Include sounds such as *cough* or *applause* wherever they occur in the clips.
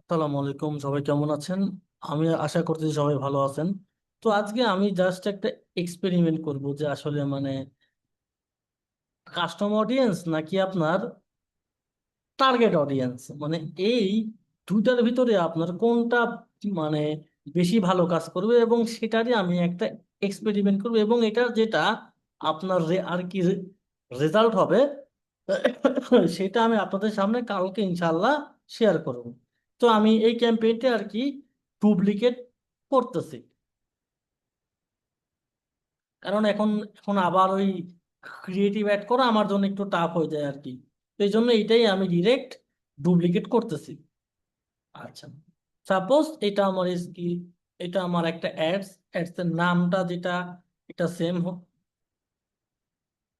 আসসালামু আলাইকুম, সবাই কেমন আছেন? আমি আশা করছি সবাই ভালো আছেন। তো আজকে আমি জাস্ট একটা এক্সপেরিমেন্ট করব যে আসলে মানে কাস্টম অডিয়েন্স নাকি আপনার টার্গেট অডিয়েন্স মানে এই দুইটার ভিতরে আপনার কোনটা মানে বেশি ভালো কাজ করবে এবং সেটারই আমি একটা এক্সপেরিমেন্ট করব এবং এটা যেটা আপনার আর কি রেজাল্ট হবে, সেটা আমি আপনাদের সামনে কালকে ইনশাল্লাহ শেয়ার করব। তো আমি এই ক্যাম্পেইনটা আর কি ডুপ্লিকেট করতেছি। কারণ এখন এখন আবার ওই ক্রিয়েটিভ অ্যাড করা আমার জন্য একটু টাফ হয়ে যায় আর কি। তো এই জন্য এটাই আমি ডিরেক্ট ডুপ্লিকেট করতেছি। আচ্ছা সাপোজ এটা আমার কি, এটা আমার একটা অ্যাডস অ্যাডস এর নামটা যেটা, এটা সেম হোক,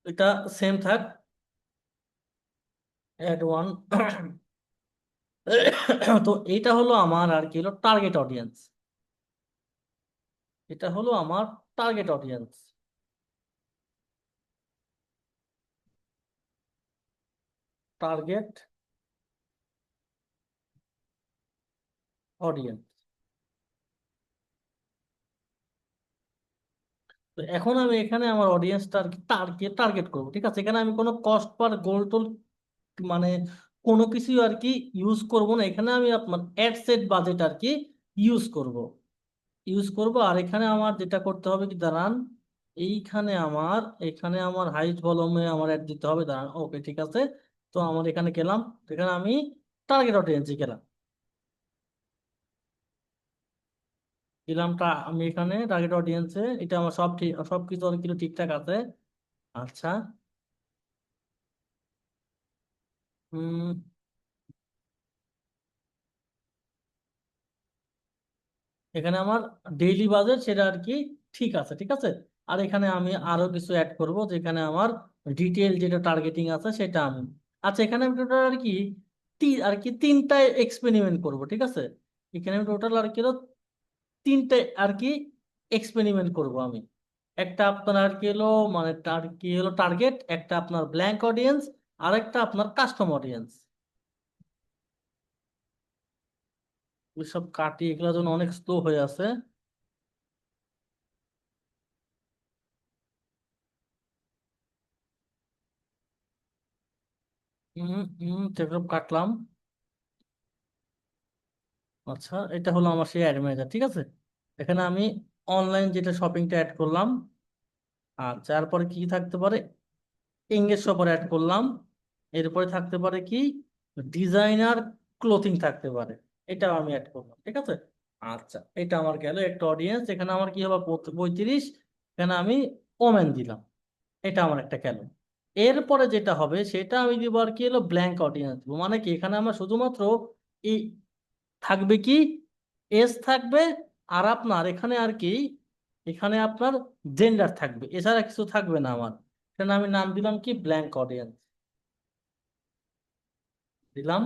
এটা সেম থাক। অ্যাড ওয়ান *coughs* তো এটা হলো আমার আর কি হলো টার্গেট অডিয়েন্স এটা হলো আমার টার্গেট অডিয়েন্স টার্গেট অডিয়েন্স তো এখন আমি এখানে আমার অডিয়েন্সটা আর কি টার্গেট টার্গেট করব, ঠিক আছে? এখানে আমি কোনো কস্ট পার গোল টোল মানে কোনো কিছু আর কি ইউজ করব না। এখানে আমি আপনার অ্যাড সেট বাজেট আর কি ইউজ করব। ইউজ করব আর এখানে আমার যেটা করতে হবে কি, দাঁড়ান, এইখানে আমার, এখানে আমার হাইট ভলিউমে আমার অ্যাড দিতে হবে। দাঁড়ান ওকে ঠিক আছে। তো আমার এখানে গেলাম। এখানে আমি টার্গেট অডিয়েন্সে গেলাম। দিলাম টা, আমি এখানে টার্গেট অডিয়েন্সে এটা আমার সব ঠিক সব কিছু অনেক কিছু ঠিকঠাক আছে। আচ্ছা। হুম এখানে আমার ডেইলি বাজেট সেটা আর কি ঠিক আছে ঠিক আছে? আর এখানে আমি আরও কিছু অ্যাড করব যেখানে আমার ডিটেল যেটা টার্গেটিং আছে সেটা আমি আচ্ছা এখানে আমি টোটাল আর কি আর কি তিনটায় এক্সপেরিমেন্ট করব, ঠিক আছে? এখানে আমি টোটাল আর কি তিনটে আর কি এক্সপেরিমেন্ট করব আমি। একটা আপনার আর কি হলো মানে টার কি হলো টার্গেট একটা আপনার ব্ল্যাঙ্ক অডিয়েন্স আর একটা আপনার কাস্টম অডিয়েন্স সব কাটি এগুলোর জন্য অনেক স্লো হয়ে আছে। সেগুলো কাটলাম। আচ্ছা এটা হলো আমার সেই অ্যাড ম্যানেজার ঠিক আছে? এখানে আমি অনলাইন যেটা শপিংটা অ্যাড করলাম আচ্ছা তারপরে কি থাকতে পারে এঙ্গেজ শপার অ্যাড করলাম। এরপরে থাকতে পারে কি? ডিজাইনার ক্লোথিং থাকতে পারে। এটাও আমি অ্যাড করলাম, ঠিক আছে? আচ্ছা এটা আমার গেল একটা অডিয়েন্স এখানে আমার কি হবে পঁয়ত- পঁয়ত্রিশ, এখানে আমি ওমেন দিলাম। এটা আমার একটা গেল। এরপরে যেটা হবে, সেটা আমি দিব আর কি হলো? ব্ল্যাঙ্ক অডিয়েন্স দিব। মানে কি? এখানে আমার শুধুমাত্র ই থাকবে কি? এস থাকবে আর আপনার এখানে আর কি? এখানে আপনার জেন্ডার থাকবে। এছাড়া কিছু থাকবে না আমার। এখানে আমি নাম দিলাম কি? ব্ল্যাঙ্ক অডিয়েন্স দিলাম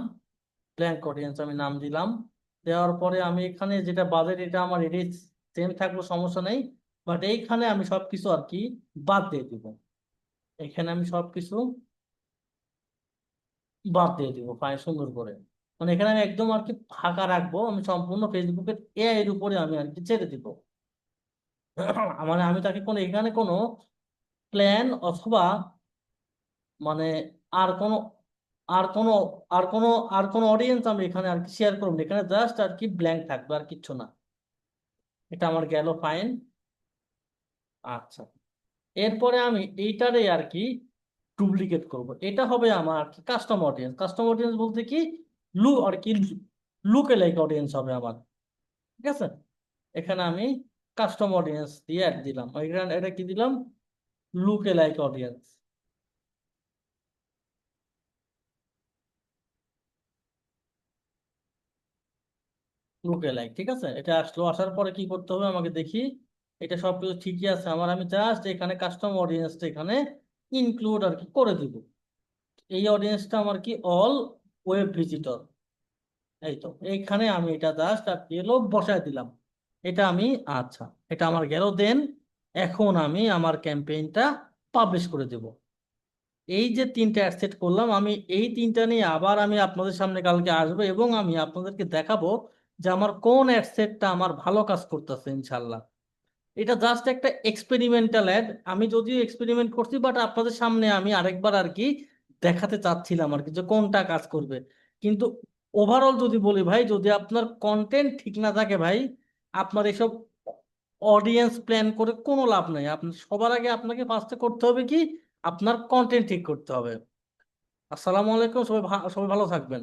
ব্ল্যাঙ্ক অডিয়েন্স আমি নাম দিলাম। দেওয়ার পরে আমি এখানে যেটা বাজেট, এটা আমার এটি সেম থাকল, সমস্যা নেই। বাট এইখানে আমি সবকিছু আর কি বাদ দিয়ে দিব। এখানে আমি সবকিছু বাদ দিয়ে দিব ফাইন সুন্দর করে। মানে এখানে আমি একদম আর কি ফাঁকা রাখব, আমি সম্পূর্ণ ফেসবুকের এআই এর উপরে আমি আর কি ছেড়ে দিব। মানে আমি তাকে কোনো, এখানে কোনো প্ল্যান অথবা মানে আর কোনো আর কোনো আর কোনো আর কোনো অডিয়েন্স আমি এখানে আর কি শেয়ার করব না। এখানে জাস্ট আর কি ব্ল্যাঙ্ক থাকবে, আর কিচ্ছু না। এটা আমার গেল ফাইন আচ্ছা। এরপরে আমি এইটারে আর কি ডুপ্লিকেট করব। এটা হবে আমার আর কি কাস্টম অডিয়েন্স কাস্টম অডিয়েন্স বলতে কি লু আর কি লুকে লাইক অডিয়েন্স হবে আমার। ঠিক আছে? এখানে আমি কাস্টম অডিয়েন্স দিয়ে অ্যাড দিলাম। এখানে এটা কি দিলাম? লুকে লাইক অডিয়েন্স লুকে লাইক ঠিক আছে? এটা আসলো আসার পরে কি করতে হবে আমাকে দেখি। এটা সবকিছু ঠিকই আছে, আমার আমি জাস্ট এখানে কাস্টম অডিয়েন্সটা এখানে ইনক্লুড আর কি করে দিব। এই অডিয়েন্সটা আমার কি? অল ওয়েব ভিজিটর এই তো এইখানে আমি এটা জাস্ট আর কি বসায় দিলাম। এটা আমি আচ্ছা এটা আমার গেল দেন এখন আমি আমার ক্যাম্পেইনটা পাবলিশ করে দেব। এই যে তিনটা অ্যাড সেট করলাম, আমি এই তিনটা নিয়ে আবার আমি আপনাদের সামনে কালকে আসব এবং আমি আপনাদেরকে দেখাবো যে আমার কোন অ্যাড সেটটা আমার ভালো কাজ করতেছে ইনশাল্লাহ এটা জাস্ট একটা এক্সপেরিমেন্টাল অ্যাড আমি যদিও এক্সপেরিমেন্ট করছি বাট আপনাদের সামনে আমি আরেকবার আর কি দেখাতে চাচ্ছিলাম আর কি যে কোনটা কাজ করবে। কিন্তু ওভারঅল যদি বলি ভাই, যদি আপনার কন্টেন্ট ঠিক না থাকে ভাই, আপনার এসব অডিয়েন্স প্ল্যান করে কোনো লাভ নাই। আপনার সবার আগে আপনাকে ফার্স্টে করতে হবে কি? আপনার কন্টেন্ট ঠিক করতে হবে। আসসালামু আলাইকুম, সবাই সবাই ভালো থাকবেন।